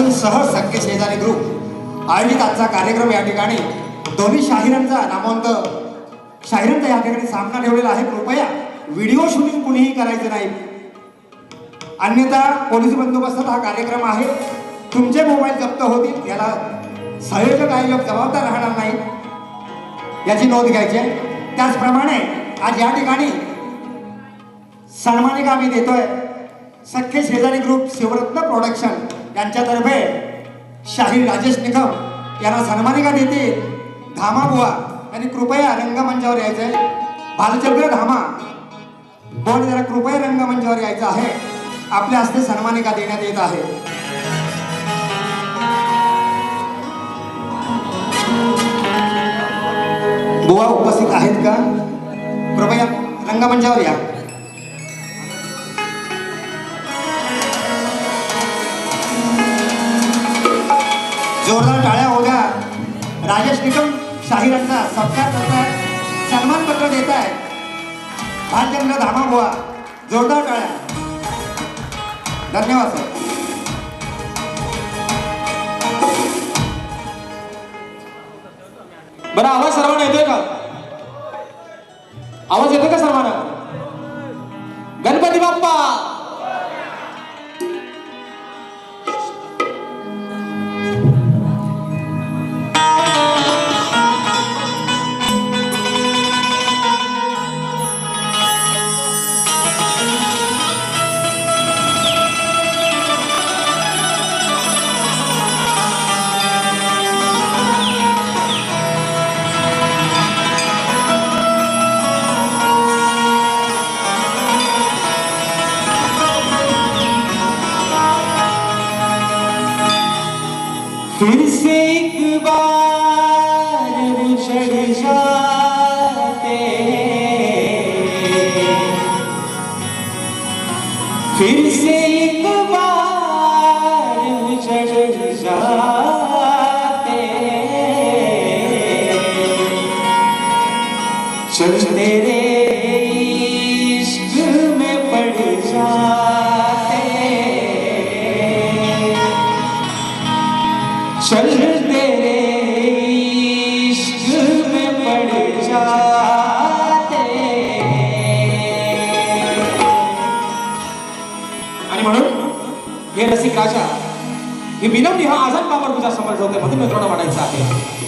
शिवरत्न सह सख्खे शेजारी ग्रुप आयोजित आजचा कार्यक्रम या ठिकाणी दोन्ही शाहिरांचा नामवंत शाहिरांचा या ठिकाणी सामना ठेवलेला आहे. कृपया व्हिडिओ शूटिंग कुणीही करायचं नाही. अन्यथा पोलीस बंदोबस्तात हा कार्यक्रम आहे. तुमचे मोबाईल जप्त होतील. याला संयोजक आयोजक जबाबदार राहणार नाही. याची नोंद घ्यायची आहे. त्याचप्रमाणे आज या ठिकाणी सन्मानिका आम्ही देतोय. सख्खे शेजारी ग्रुप शिवरत्न प्रोडक्शन यांच्यातर्फे शाहीर राजेश निकम यांना सन्मानिका देतील. धामा बुवा आणि कृपया रंगमंचावर यायचं आहे भालचक्र धामा. बोल जरा कृपया रंगमंचावर यायचं आहे. आपल्या हस्ते सन्मानिका देण्यात येत आहे. बुवा उपस्थित आहेत का? कृपया रंगमंचावर या. राजेश निकम शाहिरांचा सत्कार करताय सन्मान पत्र देत आहे भालचंद्र धामा बुवा जोरदार टाळ्या. धन्यवाद सर. बरं आवाज सर्वांना येतोय का? आवाज येतोय का सर्वांना? गणपती बाप्पा! चल तेरे इश्क में पड़ जाते। चल तेरे इश्क में पड़ जाते। आणि म्हणून हे रसिक राजा ही विनवणी हा आझाद बाबर पूजा समर्थ होते म्हणून मित्रांना म्हणायचं आहे.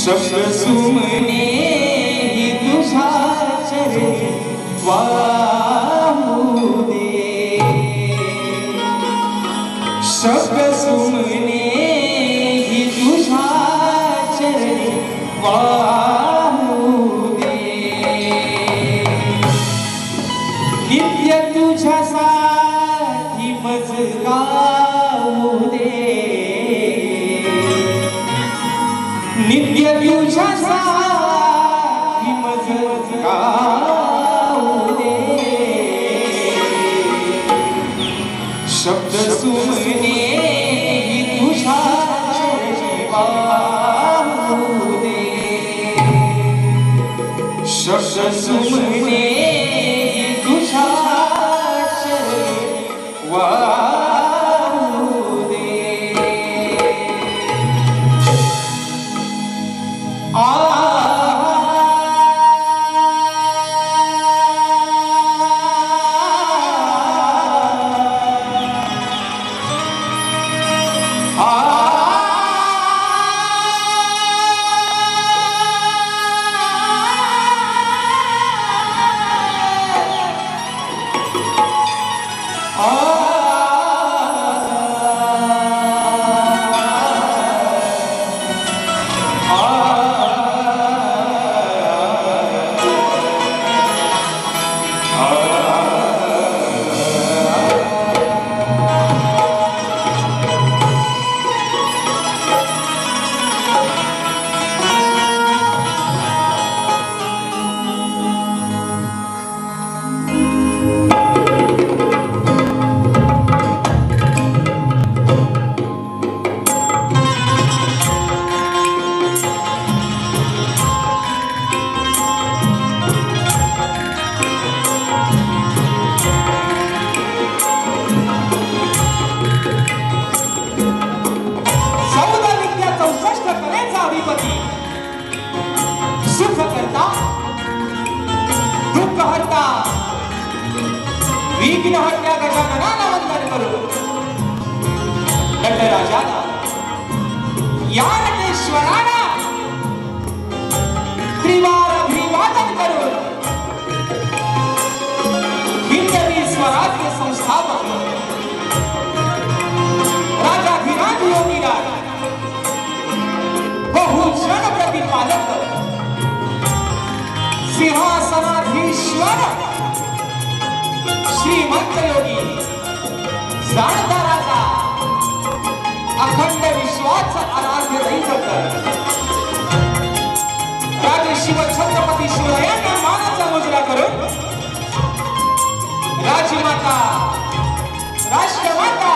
शब्द सुमने ही तुझा चरे वाहू. Só Jesus हत्या विघ्न हत्या गजाननाला वंदन करू नटराजाला या नटेश्वराला त्रिवार अभिवादन करून हिंदवी स्वराज्य संस्थापक राजाधिराज योगीराज बहुषण प्रतिपादक सिंहासनाधीश्वर श्रीमंत योगी जाणता राजा अखंड विश्वाच आराध्य दैवत राजे शिव छत्रपती शिवरायांना मानाचा मुजरा करून राजमाता राष्ट्रमाता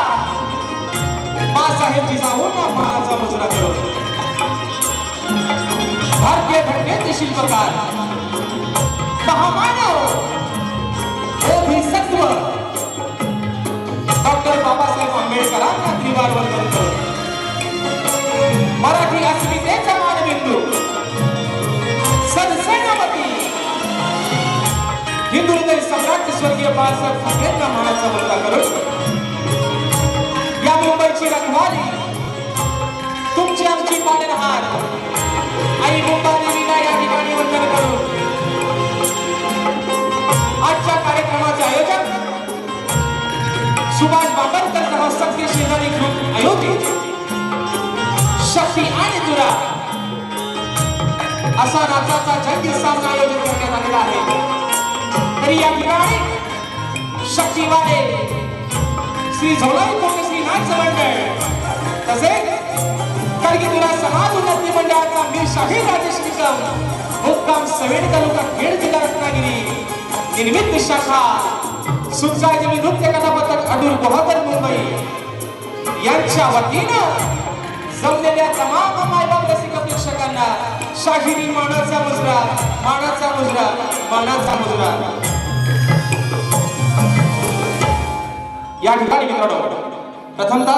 बाळासाहेब जिजाऊंना मानाचा मुजरा करून. भारतीय घटनेचे शिल्पकार महामानव. डॉक्टर बाबासाहेब आंबेडकरांना त्रिवार वंदन मराठी अस्मितेचा मानबिंदू. सदसेनापती हिंदू हृदय सम्राट स्वर्गीय बाळासाहेब ठाकरेंना मानाचा मुद्दा करून. या मुंबईची रखवाली तुमची आमची पालनहार. आई मुंबादेवीला या ठिकाणी वंदन करू आजच्या कार्यक्रमाचे आयोजन सुभाष बाबरकर सह सत्य शेजारी ग्रुप अयोध्या शक्ती आणि तुरा असा नाचाचा जंगी सामना आयोजित करण्यात आलेला आहे. तरी या ठिकाणी शक्तीवाले श्री झोलाई कोण श्री नाथ मंडळ तसेच कारगी तुला समाज उन्नती मंडळाचा मी शाहीर राजेश निकम मुक्काम सवेड तालुका खेड जिल्हा रत्नागिरी. निर्मित शाखा सुजाजी नृत्य कथापथक अडूर बहादर मुंबई. यांच्या वतीनं जमलेल्या तमाम मायबाप रसिक प्रेक्षकांना शाहिरी मानाचा मुजरा मानाचा मुजरा मानाचा मुजरा. या ठिकाणी मित्रांनो प्रथमतः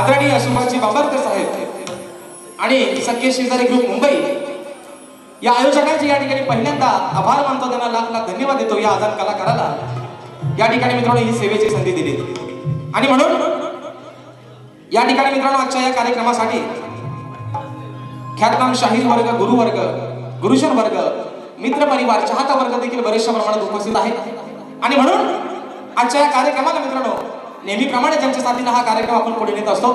आदरणीय सुभाषजी बाबरकर साहेब आणि सख्य शेजारी ग्रुप मुंबई या आयोजकांचे या ठिकाणी पहिल्यांदा आभार मानतो त्यांना लाख लाख धन्यवाद देतो या आजाद कलाकाराला. या ठिकाणी मित्रांनो ही सेवेची संधी दिली. आणि म्हणून या ठिकाणी मित्रांनो आजच्या या कार्यक्रमासाठी ख्यातनाम शाहीर वर्ग गुरुवर्ग गुरुजन वर्ग मित्र परिवार चाहता वर्ग देखील बरेचशा प्रमाणात उपस्थित आहेत. आणि म्हणून आजच्या या कार्यक्रमाला मित्रांनो नेहमीप्रमाणे ज्यांच्या साथीनं हा कार्यक्रम आपण पुढे नेत असतो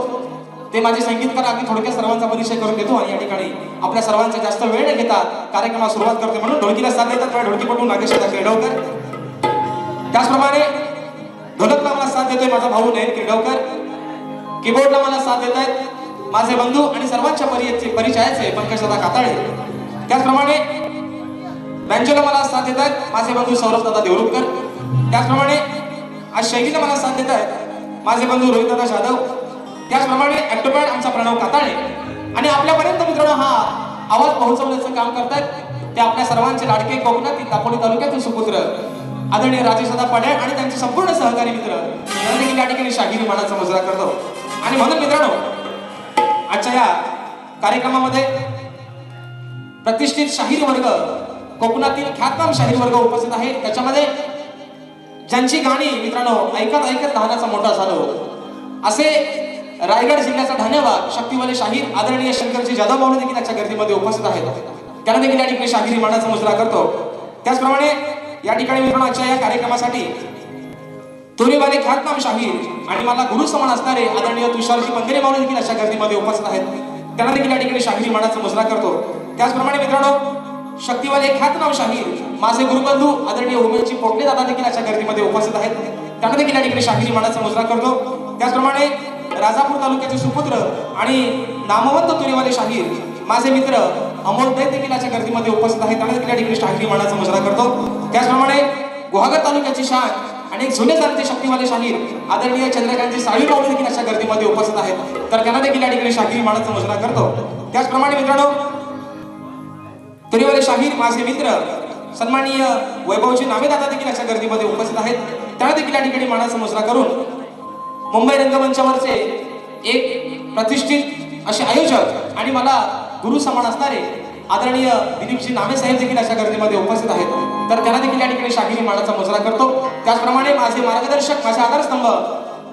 ते माझे संगीतकार आम्ही थोडक्यात सर्वांचा परिचय करून देतो आणि या ठिकाणी आपल्या सर्वांचा जास्त वेळ न घेता कार्यक्रमाला सुरुवात करते म्हणून ढोलकीला साथ देतात. माझ्या ढोलकीपटू नागेशदा केडवकर त्याचप्रमाणे ढोलकला मला साथ देतोय माझा भाऊ नयन केडवकर कीबोर्डला मला साथ देत आहेत माझे बंधू आणि सर्वांच्या परिचयाचे परिचयाचे पंकजदादा काताळे. त्याचप्रमाणे बँचोला मला साथ देत आहेत माझे बंधू सौरभदादा देवरुखकर. त्याचप्रमाणे आज शैलीला मला साथ देत आहेत माझे बंधू रोहितदादा जाधव. त्याचप्रमाणे ऍक्टोपॅड आमचा प्रणव काताळे. आणि आपल्यापर्यंत मित्रांनो हा आवाज पोहोचवण्याचं काम करतायत. ते आपल्या सर्वांचे लाडके कोकणातील दापोली तालुक्यातील सुपुत्र आदरणीय राजेशदा पड्याळ आणि त्यांचे संपूर्ण सहकारी मित्र. यांना देखील या ठिकाणी शाहिरी मानाचा मुजरा करतो. आणि म्हणून मित्रांनो आजच्या या कार्यक्रमामध्ये प्रतिष्ठित शाहीर वर्ग कोकणातील ख्यातनाम शाहीर वर्ग उपस्थित आहे. त्याच्यामध्ये ज्यांची गाणी मित्रांनो ऐकत ऐकत लहानाचा मोठा झालो. असे रायगड जिल्ह्याचा धन्यवाद. शक्तीवाले शाहीर आदरणीय शंकरजी जाधव भाऊ देखील याच्या गर्दीमध्ये उपस्थित आहेत. त्यांना देखील या ठिकाणी शाहिरी मानाचा मुजरा करतो. त्याचप्रमाणे या ठिकाणी मित्रांच्या आजच्या या कार्यक्रमासाठी तोरीवाले ख्यातनाम शाहीर आणि मला गुरु समान असणारे आदरणीय तुषारजी मंदिरे मावळे देखील अशा गर्दीमध्ये उपस्थित आहेत. त्यांना देखील या ठिकाणी शाहिरी मानाचा मुजरा करतो. त्याचप्रमाणे मित्रांनो शक्तीवाले ख्यातनाम शाहीर माझे गुरुबंधू आदरणीय उमेशजी पोटले दादा देखील अशा गर्दीमध्ये उपस्थित आहेत. त्यांना देखील या ठिकाणी शाहिरी मानाचा मुजरा करतो. त्याचप्रमाणे राजापूर तालुक्याचे सुपुत्र आणि नामवंत तुरीवाले शाहीर माझे मित्र अमोल दैत देखील गर्दीमध्ये उपस्थित आहेत. आणि देखील ठिकाणी शाहिरी मानाचा मजरा करतो. त्याचप्रमाणे गुहागर तालुक्याची शान आणि जुने जाणते शक्तीवाले शाहीर आदरणीय चंद्रकांतजी साळी मावळे देखील अशा गर्दीमध्ये उपस्थित आहेत. तर त्यांना देखील या ठिकाणी शाहिरी मानाचा मजरा करतो. त्याचप्रमाणे मित्रांनो तुरीवाले शाहीर माझे मित्र सन्माननीय वैभवजी नामेदादा देखील अशा गर्दीमध्ये उपस्थित आहेत. त्यांना देखील या ठिकाणी मानाचा मजरा करून मुंबई रंगमंचावरचे एक प्रतिष्ठित असे आयोजक आणि मला गुरु समान असणारे आदरणीय दिलीपजी नामे साहेब देखील अशा गर्दीमध्ये उपस्थित आहेत. तर त्यांना देखील या ठिकाणी शाहिरी मानाचा मुजरा करतो. त्याचप्रमाणे माझे मार्गदर्शक माझे आधारस्तंभ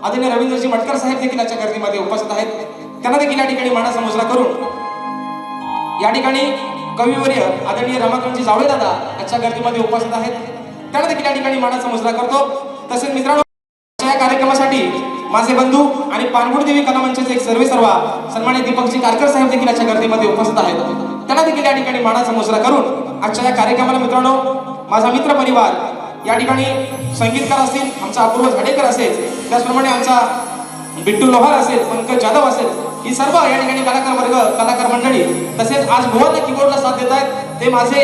आदरणीय रवींद्रजी मटकर साहेब देखील अशा गर्दीमध्ये उपस्थित आहेत. त्यांना देखील या ठिकाणी मानाचा मुजरा करून या ठिकाणी कविवर्य आदरणीय रमाकांतजी जावळे दादा आजच्या गर्दीमध्ये उपस्थित आहेत. त्यांना देखील या ठिकाणी मानाचा मुजरा करतो. तसेच मित्रांनो या कार्यक्रमासाठी माझे बंधू आणि पानगुडदेवी कला मंचाचे एक सर्वे सर्वा सन्मानित दीपकजी कारकर साहेब देखील आजच्या गर्दीमध्ये उपस्थित आहेत. त्यांना देखील या ठिकाणी मानाचा मुजरा करून आजच्या या कार्यक्रमाला मित्रांनो माझा मित्र परिवार या ठिकाणी संगीतकार असतील आमचा अपूर्व झाडेकर असेल त्याचप्रमाणे आमचा बिट्टू लोहार असेल पंकज जाधव असेल ही सर्व या ठिकाणी कलाकार वर्ग कलाकार मंडळी तसेच आज भुवन कीबोर्डला साथ देत आहेत. ते माझे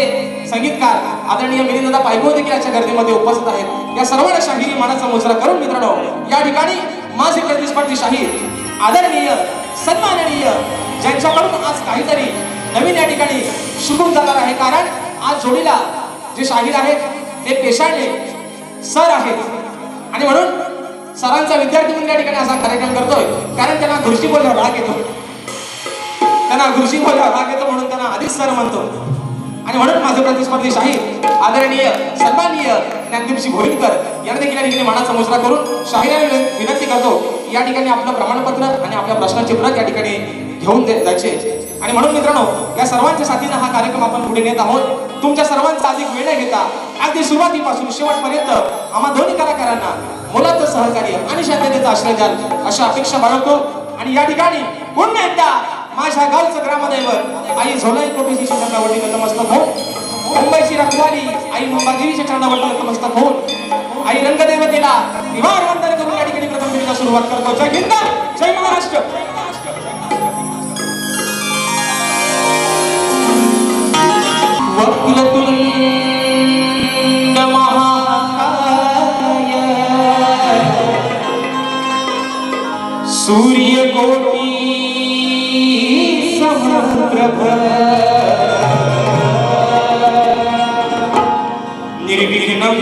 संगीतकार आदरणीय मिलिंदा पायगो देखील याच्या गर्दीमध्ये उपस्थित आहेत. या सर्वांना शाहिरी मानाचा मुजरा करून मित्रांनो या ठिकाणी माझे प्रतिस्पर्धी शाहीर आदरणीय सन्माननीय ज्यांच्याकडून आज काहीतरी नवीन या ठिकाणी सुरू जाणार आहे. कारण आज जोडीला जे शाहीर आहेत ते पेशाने सर आहेत. आणि म्हणून सरांचा विद्यार्थी म्हणून या ठिकाणी असा कार्यक्रम करतोय. कारण त्यांना घुरशी बोलण्यावर भाग येतो. त्यांना घुरशी बोलण्यावर भाग येतो म्हणून त्यांना आधीच सर म्हणतो. आणि म्हणून माझे प्रतिस्पर्धी शाहीर आदरणीय सन्माननीय ज्ञानदीपजी भोईरकर यांना देखील या ठिकाणी मनाचा मोजरा करून शाहिराने विनंती करतो या ठिकाणी आपलं प्रमाणपत्र आणि आपल्या प्रश्नाचे प्रत या ठिकाणी घेऊन दे- आणि म्हणून मित्रांनो या सर्वांच्या साथीनं हा कार्यक्रम आपण पुढे नेत आहोत. तुमच्या सर्वांचा अधिक वेळ न घेता अगदी सुरुवातीपासून शेवटपर्यंत आम्हा दोन्ही कलाकारांना मुलाचं सहकार्य आणि शांततेचा आश्रय द्याल अशा अपेक्षा बाळगतो. आणि या ठिकाणी पुन्हा एकदा माझ्या गावचं ग्रामदैवत आई झोलाई कोटेची चरणावरती नतमस्तक होऊन मुंबईची रखवाली आई मुंबादेवीच्या चरणावरती नतमस्तक होऊन आई रंगदेवतेला निवार वंदन करून या ठिकाणी प्रथम भेटीला सुरुवात करतो. जय हिंद जय महाराष्ट्र. वक्रतुंड महा सूर्यकोटी समप्रभ निर्विघ्नं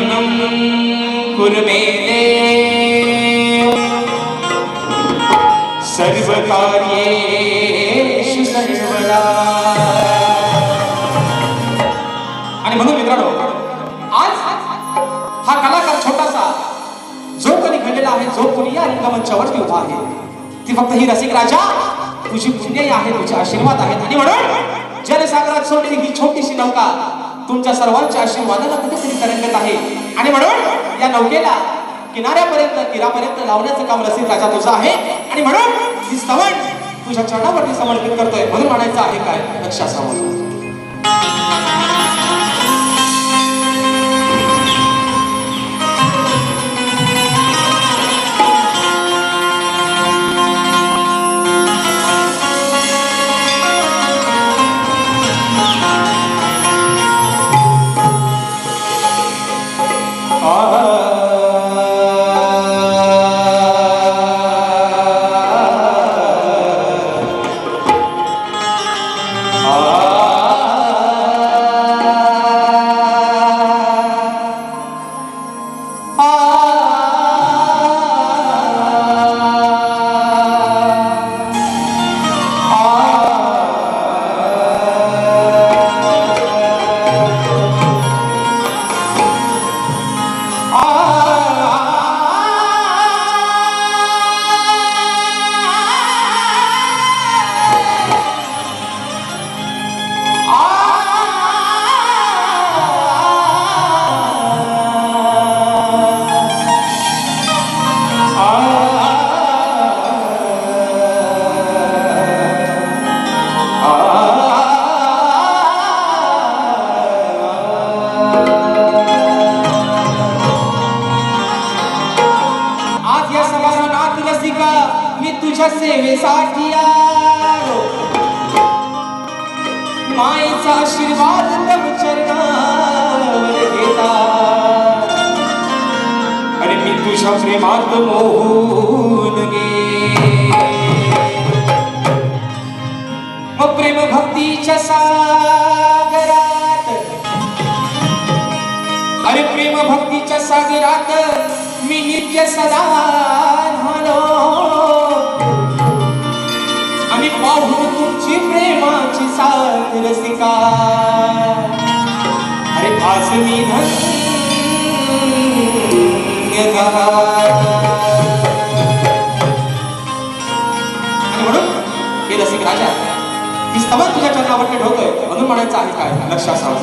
सर्वकार्येषु सर्वदा आणि म्हणून मित्रांनो आज हा कलाकार छोटासा जो कोणी घडलेला आहे जो कोणी या रंगमंचावरती उभा आहे ती फक्त ही रसिक राजा तुझी पुण्यही आहे तुझे आशीर्वाद आहेत. आणि म्हणून जनसागरात सोडलेली ही छोटीशी नौका तुमच्या सर्वांच्या आशीर्वादाला कुठेतरी तरंगत आहे. आणि म्हणून या नौकेला किनाऱ्यापर्यंत तीरापर्यंत लावण्याचं काम रसिक राजा तुझं आहे. आणि म्हणून ही सवण तुझ्या चरणावरती समर्पित करतोय. म्हणून म्हणायचं आहे काय? लक्षात सावध तुझ्या सेवेसाठी आलो. मायेचा आशीर्वाद तव चरणावर घेता अरे मी तुझ्या प्रेमात मोहून गे मग प्रेम भक्तीच्या सागरात अरे प्रेम भक्तीच्या सागरात मी नित्य सदा माही तुमची प्रेमाची साथ रसिका. अरे आज मी रसिक राजा तुझ्या चरणावरती ठेवतोय म्हणून म्हणायचं आहे काय? लक्षात असावं.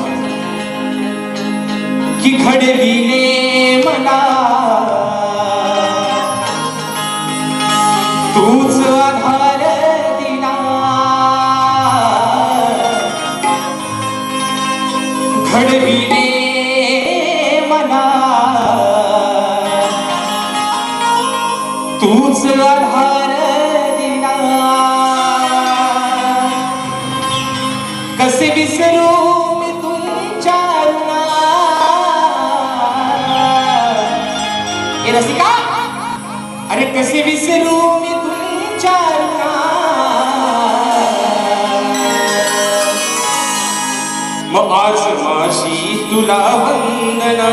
की घडविले मला. तूच आधार माझी माझी तुला वंदना.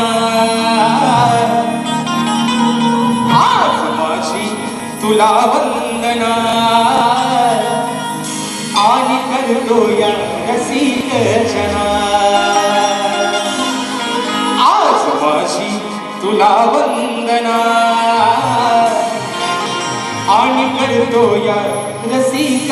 आज माझी तुला वंदना. आणि करतो या रसिक जना. आज माझी तुला वंदना. आणि करतो या रसिक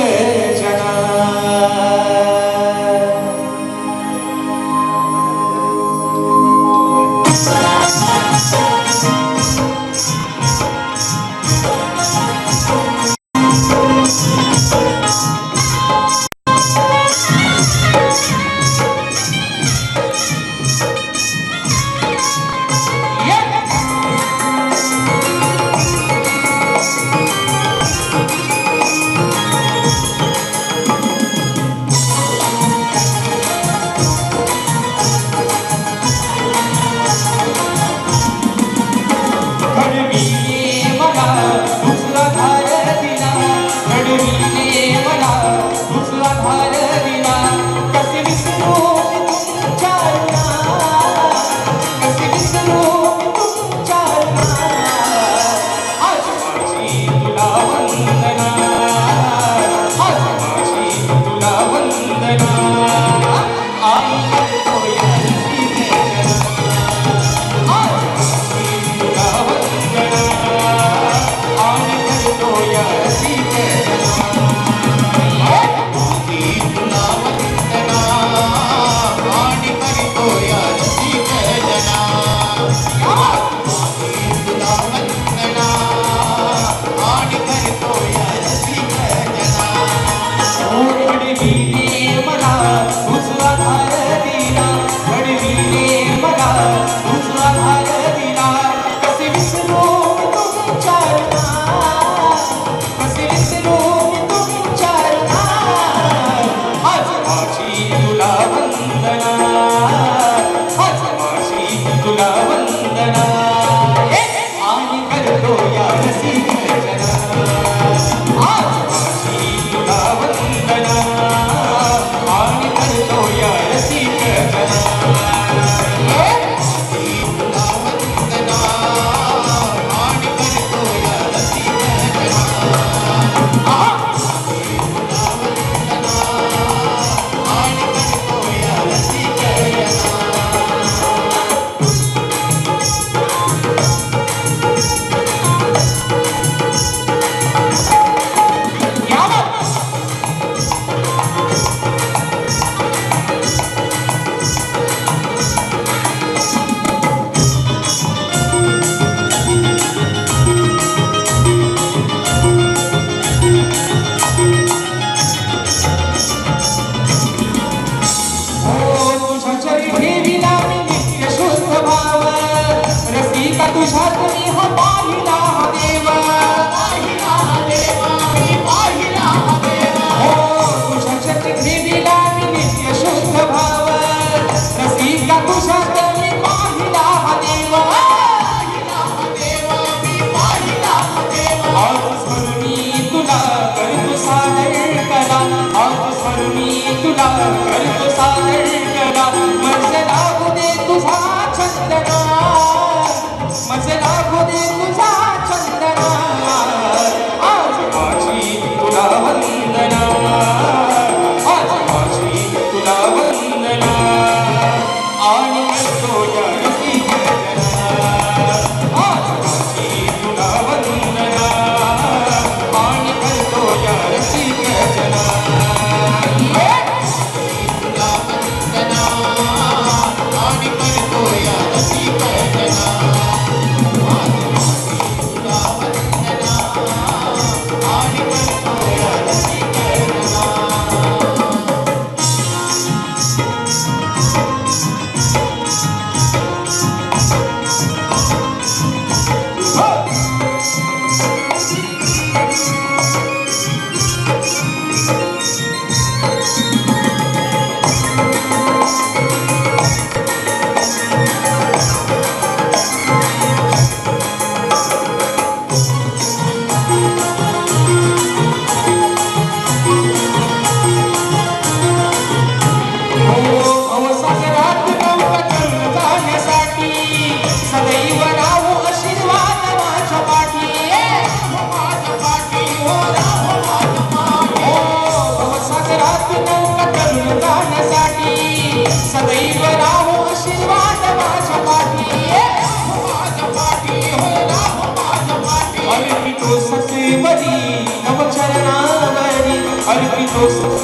अर्पितो सत्वरी नव चरणावरी अर्पितो सत्वरी